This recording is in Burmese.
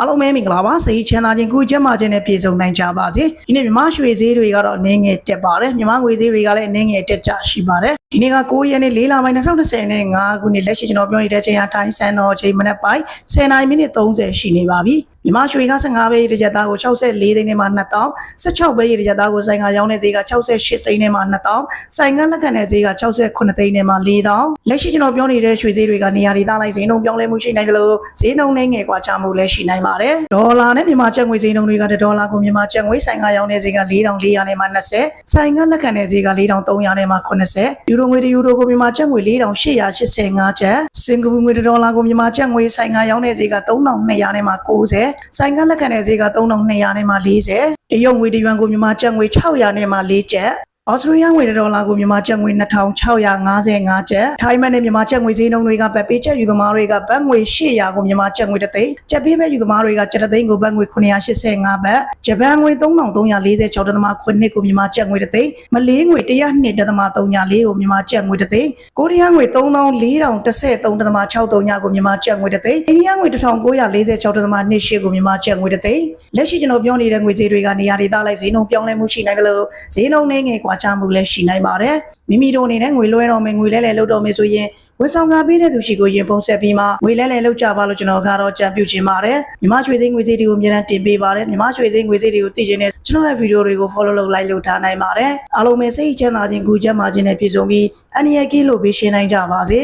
အားလုံးပဲမင်္ဂလာပါစိတ်ချမ်းသာခြင်းကိုယ်ကျန်းမာခြင်းနဲ့ပြည့်စုံနိုင်ကြပါစေဒီနေ့မြမရွှေဈေးတွေကတော့အနေငယ်တက်ပါတယ်မြမငွေဈေးတွေကလည်းအနေငယ်တက်ကြရှိပါတယ်ဒီနေ့က9ရက်နေ့4လပိုင်း2020နဲ့5ခုနှစ်လက်ရှိကျွန်တော်ပြောနေတဲ့ချိန်အတိုင်းစံတော်ချိန်မနက်ပိုင်း10နာရီမိနစ်30ရှိနေပါပြီ မြန်မာရွှေက15ပဲရေတကြသားကို64သိန်းနဲ့မှ2000 16ပဲရေတကြသားကိုဆိုင်ကရောင်းတဲ့ဈေးက68သိန်းနဲ့မှ2000ဆိုင်ကလက်ခံတဲ့ဈေးက68သိန်းနဲ့မှ4000လက်ရှိကျွန်တော်ပြောနေတဲ့ရွှေဈေးတွေကနေရာဒေသလိုက်ဈေးနှုန်းပြောင်းလဲမှုရှိနိုင်တယ်လို့ဈေးနှုန်းနဲ့ငယ်ကွာခြားမှုလည်းရှိနိုင်ပါတယ်ဒေါ်လာနဲ့မြန်မာကျပ်ငွေဈေးနှုန်းတွေက1ဒေါ်လာကိုမြန်မာကျပ်ငွေဆိုင်ကရောင်းတဲ့ဈေးက4400နဲ့မှ20ဆိုင်ကလက်ခံတဲ့ဈေးက4300နဲ့မှ80ယူရိုငွေတယူရိုကိုမြန်မာကျပ်ငွေ4885ကျပ်စင်ကာပူငွေ1ဒေါ်လာကိုမြန်မာကျပ်ငွ e ဆိုင်ကရောင်းတဲ့ဈေးက3200နဲ့မှ90ဆိုင်ကလက်ခံတဲ့ဈေးက3200နဲ့မှ40တရုတ်ငွေတယွမ်ကိုမြန်မာကျပ်ငွေ600နဲ့မှ4ကျပ် ဩစတြေးလျငွေဒေါ်လာကိုမြန်မာကျပ်ငွေ2655ကျပ်ထိုင်းမန်နဲ့မြန်မာကျပ်ငွေဈေးနှုန်းတွေကပဲပေးချက်ယူသမားတွေကဘတ်ငွေ800ကိုမြန်မာကျပ်ငွေတစ်သိန်းကျပ်ပေးပဲယူသမားတွေကကျပ်တစ်သိန်းကိုဘတ်ငွေ985ဘတ်ဂျပန်ငွေ3346ဒသမခွနှစ်ကိုမြန်မာကျပ်ငွေတစ်သိန်းမလေးငွေ102ဒသမ34ကိုမြန်မာကျပ်ငွေတစ်သိန်းကိုရီးယားငွေ3413ဒသမ63ကိုမြန်မာကျပ်ငွေတစ်သိန်းအိန္ဒိယငွေ1946ဒသမ28ကိုမြန်မာကျပ်ငွေတစ်သိန်းလက်ရှိကျွန်တော်ပြောနေတဲ့ငွေဈေးတွေကနေရာဒေသလိုက်ဈေးနှုန်းပြောင်းလဲမှုရှိနိုင်တယ်လို့ဈေးနှုန်းနဲ့ငယ်ကွာခြားမှုလည်းရှိနိုင်ပါတယ်မိမိတို့အနေနဲ့ငွေလွှဲတော့မယ်ငွေလဲလဲလုပ်တော့မယ်ဆိုရင်ဝန်ဆောင်ကားပေးတဲ့သူရှိကိုရင်ပုံဆက်ပြီးမှငွေလဲလဲလုပ်ကြပါလို့ကျွန်တော်ကတော့ကြံပြုချင်ပါတယ်မြမရွှေသိန်းငွေဈေးတွေကိုအများအားတင်ပေးပါတယ်မြမရွှေသိန်းငွေဈေးတွေကိုသိချင်တဲ့ကျွန်တော်ရဲ့ဗီဒီယိုတွေကို follow လုပ် like လုပ်ထားနိုင်ပါတယ်အားလုံးပဲစိတ်ချမ်းသာခြင်းကိုယ်ကျန်းမာခြင်းနဲ့ပြည့်စုံပြီးအနည်းငယ်ကင်းလို့ပေးရှင်းနိုင်ကြပါစေ